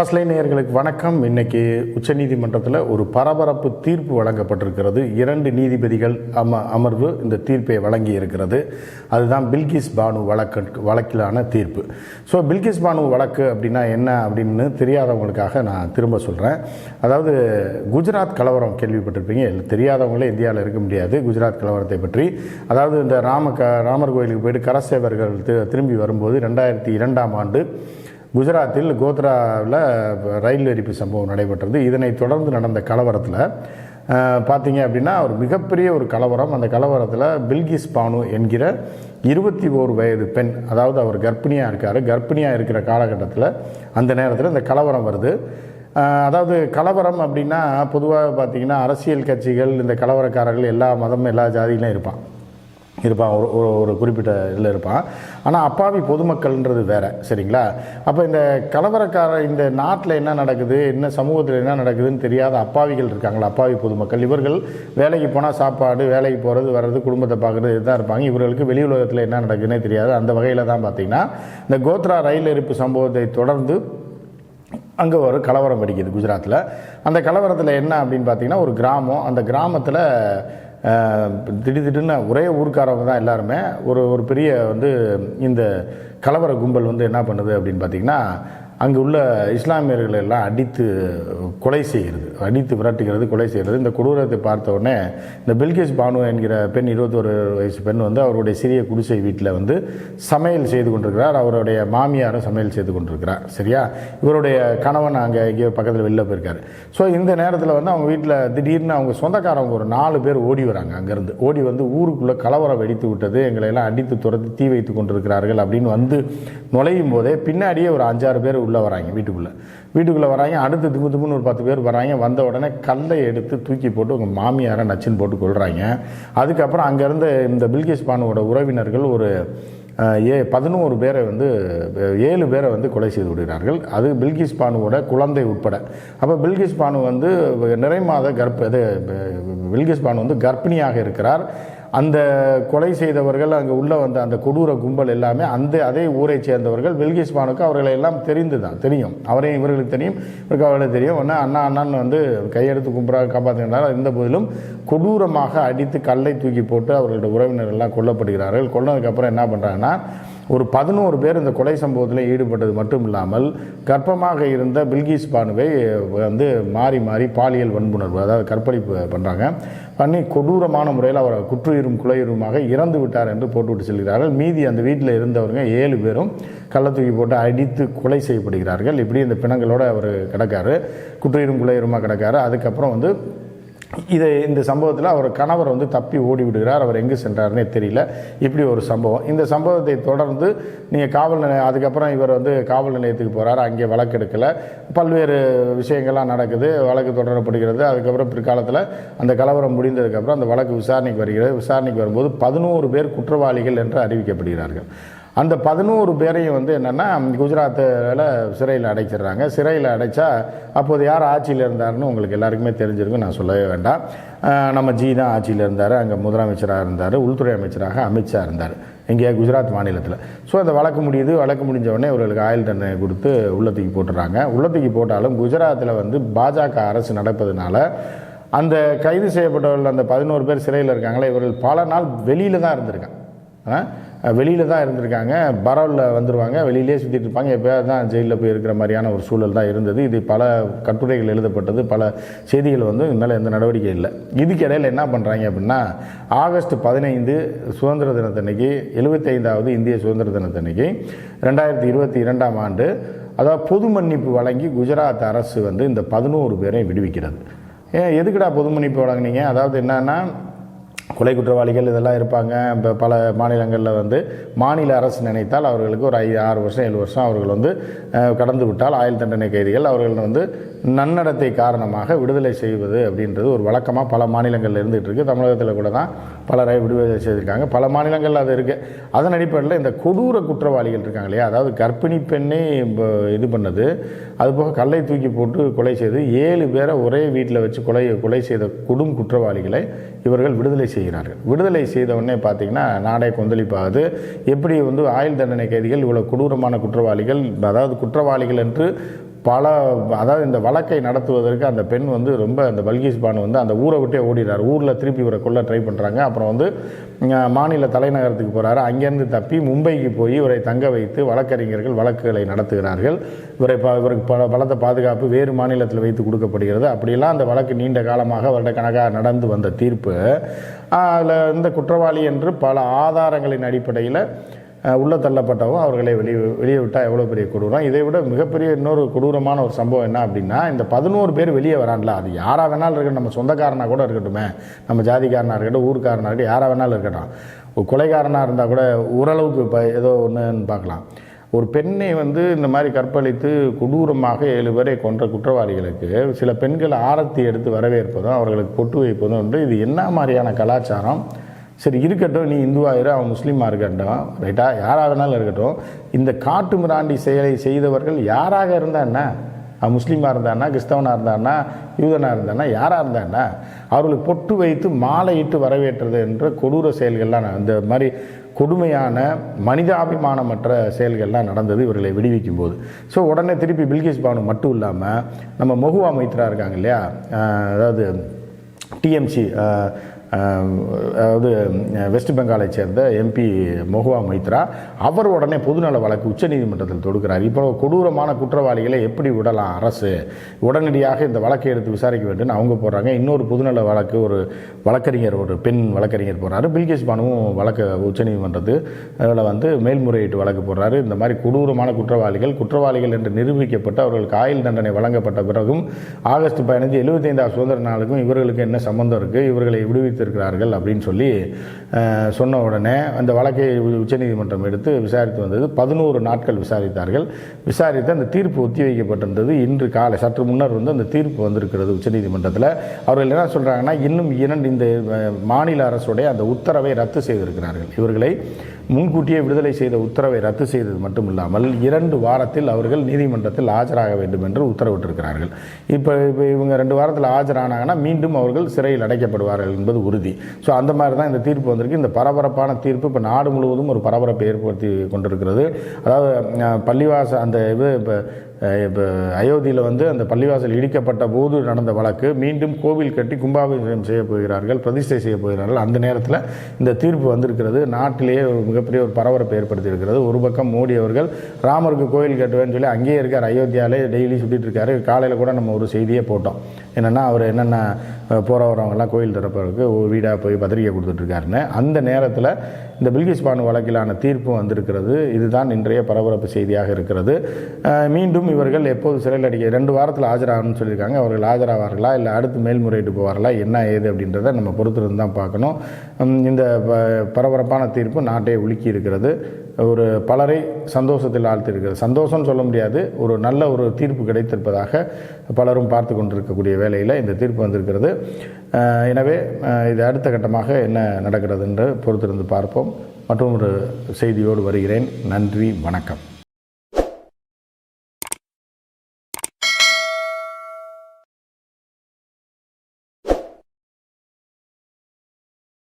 First line நேயர்களுக்கு வணக்கம். இன்னைக்கு உச்சநீதிமன்றத்தில் ஒரு பரபரப்பு தீர்ப்பு வழங்கப்பட்டிருக்கிறது. இரண்டு நீதிபதிகள் அம அமர்வு இந்த தீர்ப்பை வழங்கி இருக்கிறது. அதுதான் பில்கிஸ் பானு வழக்கு வழக்கிலான தீர்ப்பு. ஸோ பில்கிஸ் பானு வழக்கு அப்படின்னா என்ன அப்படின்னு தெரியாதவங்களுக்காக நான் திரும்ப சொல்கிறேன் அதாவது குஜராத் கலவரம் கேள்விப்பட்டிருப்பீங்க. தெரியாதவங்களே இந்தியாவில் இருக்க முடியாது. குஜராத் கலவரத்தை பற்றி. அதாவது இந்த ராம க ராமர் கோயிலுக்கு போயிட்டு கரசேவர்கள் திரும்பி வரும்போது ரெண்டாயிரத்தி இரண்டாம் ஆண்டு குஜராத்தில் கோத்ராவில் ரயில் எரிப்பு சம்பவம் நடைபெற்றது. இதனைத் தொடர்ந்து நடந்த கலவரத்தில் பார்த்தீங்க அப்படின்னா ஒரு மிகப்பெரிய ஒரு கலவரம். அந்த கலவரத்தில் பில்கிஸ் பானு என்கிற இருபத்தி ஓரு வயது பெண் அதாவது அவர் கர்ப்பிணியாக இருக்கார். கர்ப்பிணியாக இருக்கிற காலகட்டத்தில் அந்த நேரத்தில் இந்த கலவரம் வருது. அதாவது கலவரம் அப்படின்னா பொதுவாக பார்த்தீங்கன்னா அரசியல் கட்சிகள் இந்த கலவரக்காரர்கள் எல்லா மதமும் எல்லா ஜாதியிலும் இருப்பான் இருப்பான் ஒரு ஒரு ஒரு குறிப்பிட்ட இதில் இருப்பான். ஆனால் அப்பாவி பொதுமக்கள்ன்றது வேற சரிங்களா? அப்போ இந்த கலவரக்கார இந்த நாட்டில் என்ன நடக்குது என்ன சமூகத்தில் என்ன நடக்குதுன்னு தெரியாத அப்பாவிகள் இருக்காங்களா அப்பாவி பொதுமக்கள்? இவர்கள் வேலைக்கு போனால் சாப்பாடு வேலைக்கு போகிறது வர்றது குடும்பத்தை பார்க்குறது இதுதான் இருப்பாங்க. இவர்களுக்கு வெளி உலகத்தில் என்ன நடக்குதுன்னே தெரியாது. அந்த வகையில் தான் பார்த்திங்கன்னா இந்த கோத்ரா ரயில் எரிப்பு சம்பவத்தை தொடர்ந்து அங்கே ஒரு கலவரம் வெடிக்குது குஜராத்தில் அந்த கலவரத்தில் என்ன அப்படின்னு பார்த்தீங்கன்னா ஒரு கிராமம் அந்த கிராமத்தில் திடீர் திடீர்னு ஒரே ஊர்க்காரவங்க தான் எல்லாருமே. ஒரு ஒரு பெரிய வந்து இந்த கலவர கும்பல் வந்து என்ன பண்ணுது அப்படின்னு பார்த்தீங்கன்னா அங்கே உள்ள இஸ்லாமியர்களை எல்லாம் அடித்து கொலை செய்கிறது. அடித்து விரட்டுகிறது கொலை செய்கிறது. இந்த கொடூரத்தை பார்த்த உடனே இந்த பில்கிஸ் பானு என்கிற பெண் இருபத்தொரு வயசு பெண் வந்து அவருடைய சிறிய குடிசை வீட்டில் வந்து சமையல் செய்து கொண்டிருக்கிறார். அவருடைய மாமியாரும் சமையல் செய்து கொண்டிருக்கிறார். சரியா? இவருடைய கணவன் அங்கே எங்கேயோ பக்கத்தில் வெளில போயிருக்காரு. ஸோ இந்த நேரத்தில் வந்து அவங்க வீட்டில் திடீர்னு அவங்க சொந்தக்காரவங்க ஒரு நாலு பேர் ஓடி வராங்க அங்கேருந்து. ஓடி வந்து ஊருக்குள்ளே கலவரம் வெடித்து விட்டது. எங்களை எல்லாம் அடித்து துரத்து தீ வைத்து கொண்டிருக்கிறார்கள் அப்படின்னு வந்து நுழையும் போதே பின்னாடியே ஒரு அஞ்சாறு பேர் உள்ளே வராங்க வீட்டுக்குள்ளே. வீட்டுக்குள்ளே வராங்க அடுத்து திமு திமுன்னு ஒரு பத்து பேர் வராங்க வந்த உடனே கல்லை எடுத்து தூக்கி போட்டு உங்கள் மாமியாரை நச்சுன்னு போட்டு கொள்கிறாங்க அதுக்கப்புறம் அங்கேருந்து இந்த பில்கிஸ் பானுவோட உறவினர்கள் ஒரு ஏ பதினோரு பேரை வந்து ஏழு பேரை வந்து கொலை செய்து விடுகிறார்கள். அது பில்கிஸ் பானுவோட குழந்தை உட்பட. அப்போ பில்கிஸ் பானு வந்து நிறைமாத கர்ப்ப இது பில்கிஸ் பானு வந்து கர்ப்பிணியாக இருக்கிறார். அந்த கொலை செய்தவர்கள் அங்கே உள்ளே வந்த அந்த கொடூர கும்பல் எல்லாமே அந்த அதே ஊரை சேர்ந்தவர்கள் பில்கிஸ் பானுக்கு அவர்களை எல்லாம் தெரிந்து தான் தெரியும். அவரையும் இவர்களுக்கு தெரியும் இவருக்கு அவர்களுக்கு தெரியும். ஒன்று அண்ணா அண்ணான்னு வந்து கையெடுத்து கும்பலாக காப்பாற்றுகிறார் இருந்த போதிலும் கொடூரமாக அடித்து கல்லை தூக்கி போட்டு அவர்களுடைய உறவினர்கள்லாம் கொல்லப்படுகிறார்கள். கொல்லதுக்கப்புறம் என்ன பண்ணுறாங்கன்னா ஒரு பதினோரு பேர் இந்த கொலை சம்பவத்தில் ஈடுபட்டது மட்டும் இல்லாமல் கர்ப்பமாக இருந்த பில்கிஸ் பானுவை வந்து மாறி மாறி பாலியல் வன்புணர்வு அதாவது கற்பழிப்பு பண்ணுறாங்க பண்ணி கொடூரமான முறையில் அவர் குற்றுயிரும் குலையுருமாக இறந்து விட்டார் என்று போட்டுவிட்டு செல்கிறார்கள். மீதி அந்த வீட்டில் இருந்தவருங்க ஏழு பேரும் கள்ள தூக்கி போட்டு அடித்து கொலை செய்யப்படுகிறார்கள். இப்படி இந்த பிணங்களோட அவர் கிடக்காரு. குற்றுயிரும் குலையுருமாக கிடக்காரு. அதுக்கப்புறம் வந்து இதை இந்த சம்பவத்தில் அவர் கணவர் வந்து தப்பி ஓடி விடுகிறார் அவர் எங்கே சென்றார்னே தெரியல. இப்படி ஒரு சம்பவம். இந்த சம்பவத்தை தொடர்ந்து நீங்கள் காவல் நிலையம் அதுக்கப்புறம் இவர் வந்து காவல் நிலையத்துக்கு போகிறார் அங்கே வழக்கு எடுக்கல. பல்வேறு விஷயங்கள்லாம் நடக்குது. வழக்கு தொடரப்படுகிறது. அதுக்கப்புறம் பிற்காலத்தில் அந்த கலவரம் முடிந்ததுக்கப்புறம் அந்த வழக்கு விசாரணைக்கு வருகிறது. விசாரணைக்கு வரும்போது பதினோரு பேர் குற்றவாளிகள் என்று அறிவிக்கப்படுகிறார்கள். அந்த பதினோரு பேரையும் வந்து என்னென்னா குஜராத்தில் சிறையில் அடைச்சிடுறாங்க. சிறையில் அடைச்சா அப்போது யார் ஆட்சியில் இருந்தாருன்னு உங்களுக்கு எல்லாருக்குமே தெரிஞ்சிருக்கும் நான் சொல்லவே வேண்டாம். நம்ம ஜி தான் ஆட்சியில் இருந்தார் அங்கே முதலமைச்சராக இருந்தார் உள்துறை அமைச்சராக அமித்ஷா இருந்தார் இங்கே குஜராத் மாநிலத்தில். ஸோ அந்த வழக்கு முடியுது வழக்கு முடிஞ்ச உடனே இவர்களுக்கு ஆயுள் தண்டனை கொடுத்து உள்ளத்துக்கு போட்டுறாங்க. உள்ளத்துக்கு போட்டாலும் குஜராத்தில் வந்து பாஜக அரசு நடப்பதனால அந்த கைது செய்யப்பட்டவர்கள் அந்த பதினோரு பேர் சிறையில் இருக்காங்களே இவர்கள் பல நாள் வெளியில் தான் இருந்திருக்காங்க. வெளியில் தான் இருந்திருக்காங்க. பரவலில் வந்துடுவாங்க வெளியிலே சுற்றிட்டு இருப்பாங்க. எப்போயாவது தான் ஜெயிலில் போய் இருக்கிற மாதிரியான ஒரு சூழல் தான் இருந்தது. இது பல கட்டுரைகள் எழுதப்பட்டது. பல செய்திகள் வந்து இதனால் எந்த நடவடிக்கை இல்லை. இதுக்கு இடையில் என்ன பண்ணுறாங்க அப்படின்னா ஆகஸ்ட் பதினைந்து சுதந்திர தினத்தன்னைக்கு எழுபத்தைந்தாவது இந்திய சுதந்திர தினத்தன்னைக்கு ரெண்டாயிரத்தி இருபத்தி இரண்டாம் ஆண்டு அதாவது பொது மன்னிப்பு வழங்கி குஜராத் அரசு வந்து இந்த பதினோரு பேரையும் விடுவிக்கிறது. ஏன் எதுக்குடா பொது மன்னிப்பு வழங்குனீங்க? அதாவது என்னன்னா கொலை குற்றவாளிகள் இதெல்லாம் இருப்பாங்க. இப்போ பல மாநிலங்களில் வந்து மாநில அரசு நினைத்தால் அவர்களுக்கு ஒரு ஐ ஆறு வருஷம் ஏழு வருஷம் அவர்கள் வந்து கடந்து விட்டால் ஆயுள் தண்டனை கைதிகள் அவர்கள் வந்து நன்னடத்தை காரணமாக விடுதலை செய்வது அப்படின்றது ஒரு வழக்கமாக பல மாநிலங்களில் இருந்துகிட்டு இருக்குது தமிழகத்தில் கூட தான் பலரை விடுதலை செய்திருக்காங்க. பல மாநிலங்களில் அது இருக்குது அதன் அடிப்படையில் இந்த கொடூர குற்றவாளிகள் இருக்காங்க இல்லையா? அதாவது கர்ப்பிணி பெண்ணே இப்போ இது பண்ணது. அதுபோக கல்லை தூக்கி போட்டு கொலை செய்து ஏழு பேரை ஒரே வீட்டில் வச்சு கொலை கொலை செய்த கொடும் குற்றவாளிகளை இவர்கள் விடுதலை செய்கிறார்கள். விடுதலை செய்த உடனே பார்த்தீங்கன்னா நாடே கொந்தளிப்பாகுது எப்படி வந்து ஆயுள் தண்டனை கைதிகள் இவ்வளோ கொடூரமான குற்றவாளிகள் அதாவது குற்றவாளிகள் என்று பல அதாவது இந்த வழக்கை நடத்துவதற்கு அந்த பெண் வந்து ரொம்ப அந்த பல்கீஸ் பானு வந்து அந்த ஊரை விட்டே ஓடிடுறார். ஊரில் திருப்பி இவரை கொள்ள ட்ரை பண்ணுறாங்க அப்புறம் வந்து மாநில தலைநகரத்துக்கு போகிறாரு அங்கேருந்து தப்பி மும்பைக்கு போய் இவரை தங்க வைத்து வழக்கறிஞர்கள் வழக்குகளை நடத்துகிறார்கள். இவரை ப இவருக்கு பல பலத்த பாதுகாப்பு வேறு மாநிலத்தில் வைத்து கொடுக்கப்படுகிறது. அப்படியெல்லாம் அந்த வழக்கு நீண்ட காலமாக வருடக்கணக்காக நடந்து வந்த தீர்ப்பு. அதில் இந்த குற்றவாளி என்று பல ஆதாரங்களின் அடிப்படையில் உள்ளே தள்ளப்பட்டவும் அவர்களை வெளியே வெளியே விட்டால் எவ்வளோ பெரிய கொடூரம்? இதை விட மிகப்பெரிய இன்னொரு கொடூரமான ஒரு சம்பவம் என்ன அப்படின்னா இந்த பதினோரு பேர் வெளியே வரான்ல அது யாராக வேணாலும் இருக்கட்டும் நம்ம சொந்தக்காரனா கூட இருக்கட்டுமே. நம்ம ஜாதிக்காரனாக இருக்கட்டும் ஊருக்காரனாக இருக்கட்டும் யாராக வேணாலும் இருக்கட்டும். ஒரு கொலைகாரனாக இருந்தால் கூட ஓரளவுக்கு இப்போ ஏதோ ஒன்றுன்னு பார்க்கலாம். ஒரு பெண்ணை வந்து இந்த மாதிரி கற்பழித்து கொடூரமாக ஏழு பேரை கொன்ற குற்றவாளிகளுக்கு சில பெண்கள் ஆரத்தி எடுத்து வரவேற்பதும் அவர்களுக்கு பொட்டு வைப்பதும் வந்து இது என்ன மாதிரியான கலாச்சாரம்? சரி இருக்கட்டும் நீ இந்துவாயிரு அவன் முஸ்லீமாக இருக்கட்டும். ரைட்டா யாராக வேணாலும் இருக்கட்டும். இந்த காட்டு மிராண்டி செயலை செய்தவர்கள் யாராக இருந்தா என்ன? அவன் முஸ்லீமாக இருந்தானா கிறிஸ்தவனாக இருந்தானா யூதனாக இருந்தானா யாராக இருந்தானா அவர்களுக்கு பொட்டு வைத்து மாலையிட்டு வரவேற்றது என்ற கொடூர செயல்கள்லாம் இந்த மாதிரி கொடுமையான மனிதாபிமானமற்ற செயல்கள்லாம் நடந்தது இவர்களை விடுவிக்கும் போது ஸோ உடனே திருப்பி பில்கிஸ் பானு மட்டும் இல்லாமல் நம்ம மொஹுவா மைத்ரா இருக்காங்க இல்லையா? அதாவது டிஎம்சி அதாவது வெஸ்ட் பெங்காலை சேர்ந்த எம்பி மொஹுவா மைத்ரா அவர் உடனே பொதுநல வழக்கு உச்சநீதிமன்றத்தில் தொடுக்கிறார். இப்போ கொடூரமான குற்றவாளிகளை எப்படி விடலாம் அரசு? உடனடியாக இந்த வழக்கை எடுத்து விசாரிக்க வேண்டும். அவங்க போடுறாங்க. இன்னொரு பொதுநல வழக்கு ஒரு வழக்கறிஞர் ஒரு பெண் வழக்கறிஞர் போடுறாரு. பில்கேஷ் பானுவும் வழக்கு உச்சநீதிமன்றத்து அதில் வந்து மேல்முறையீட்டு வழக்கு போடுறாரு. இந்த மாதிரி கொடூரமான குற்றவாளிகள் குற்றவாளிகள் என்று நிரூபிக்கப்பட்டு அவர்களுக்கு ஆயுள் தண்டனை வழங்கப்பட்ட பிறகும் ஆகஸ்ட் பதினஞ்சு எழுபத்தைந்தாவது சுதந்திர நாளுக்கும் இவர்களுக்கு என்ன சம்பந்தம் இருக்குது இவர்களை விடுவித்திருக்கிறார்கள் அப்படின்னு சொல்லி சொன்ன உடனே அந்த வழக்கை உச்சநீதிமன்றம் எடுத்து விசாரித்து வந்தது. பதினோரு நாட்கள் விசாரித்தார்கள். விசாரித்து அந்த தீர்ப்பு ஒத்தி வைக்கப்பட்டிருந்தது. இன்று காலை சற்று முன்னர் வந்து அந்த தீர்ப்பு வந்திருக்கிறது உச்சநீதிமன்றத்தில். அவர்கள் என்ன சொல்கிறாங்கன்னா இன்னும் இரண்டு இந்த மாநில அரசுடைய அந்த உத்தரவை ரத்து செய்திருக்கிறார்கள். இவர்களை முன்கூட்டியே விடுதலை செய்த உத்தரவை ரத்து செய்தது மட்டும் இல்லாமல் இரண்டு வாரத்தில் அவர்கள் நீதிமன்றத்தில் ஆஜராக வேண்டும் என்று உத்தரவிட்டிருக்கிறார்கள். இப்போ இப்போ இவங்க ரெண்டு வாரத்தில் ஆஜரானாங்கன்னா மீண்டும் அவர்கள் சிறையில் அடைக்கப்படுவார்கள் என்பது உறுதி. ஸோ அந்த மாதிரி தான் இந்த தீர்ப்பு வந்திருக்கு. இந்த பரபரப்பான தீர்ப்பு இப்போ நாடு முழுவதும் ஒரு பரபரப்பை ஏற்படுத்தி கொண்டிருக்கிறது. அதாவது பள்ளிவாச அந்த இது இப்போ இப்போ அயோத்தியில் வந்து அந்த பள்ளிவாசல் இடிக்கப்பட்ட போது நடந்த வழக்கு மீண்டும் கோவில் கட்டி கும்பாபிஷேகம் செய்ய போகிறார்கள் பிரதிஷ்டை செய்ய போகிறார்கள். அந்த நேரத்தில் இந்த தீர்ப்பு வந்திருக்கிறது. நாட்டிலேயே ஒரு மிகப்பெரிய ஒரு பரபரப்பை ஏற்படுத்தியிருக்கிறது. ஒரு பக்கம் மோடி அவர்கள் ராமருக்கு கோயில் கட்டுவேன்னு சொல்லி அங்கேயே இருக்கார். அயோத்தியாலே டெய்லி சுற்றிட்டு இருக்காரு. காலையில் கூட நம்ம ஒரு செய்தியே போட்டோம். என்னென்னா அவர் என்னென்ன போகிற வரவங்கெல்லாம் கோயில் திறப்பவருக்கு ஒரு வீடாக போய் பத்திரிக்கை கொடுத்துட்ருக்காருன்னு அந்த நேரத்தில் இந்த பில்கிஸ் பானு வழக்கிலான தீர்ப்பு வந்திருக்கிறது. இதுதான் இன்றைய பரபரப்பு செய்தியாக இருக்கிறது. மீண்டும் இவர்கள் எப்போது சிறையில் அடிக்க ரெண்டு வாரத்தில் ஆஜராகணும்னு சொல்லியிருக்காங்க. அவர்கள் ஆஜராவார்களா இல்லை அடுத்து மேல்முறையீட்டு போவார்களா? என்ன ஏது அப்படின்றத நம்ம பொறுத்திருந்து தான் பார்க்கணும். இந்த ப- பரபரப்பான தீர்ப்பு நாட்டை உலுக்கி இருக்கிறது. ஒரு பலரை சந்தோஷத்தில் ஆழ்த்திருக்கிறது சந்தோஷம் சொல்ல முடியாது. ஒரு நல்ல ஒரு தீர்ப்பு கிடைத்திருப்பதாக பலரும் பார்த்து கொண்டிருக்கக்கூடிய வேலையில் இந்த தீர்ப்பு வந்திருக்கிறது. எனவே இது அடுத்த கட்டமாக என்ன நடக்கிறது என்று பொறுத்திருந்து பார்ப்போம். மற்றும் ஒரு செய்தியோடு வருகிறேன். நன்றி வணக்கம்.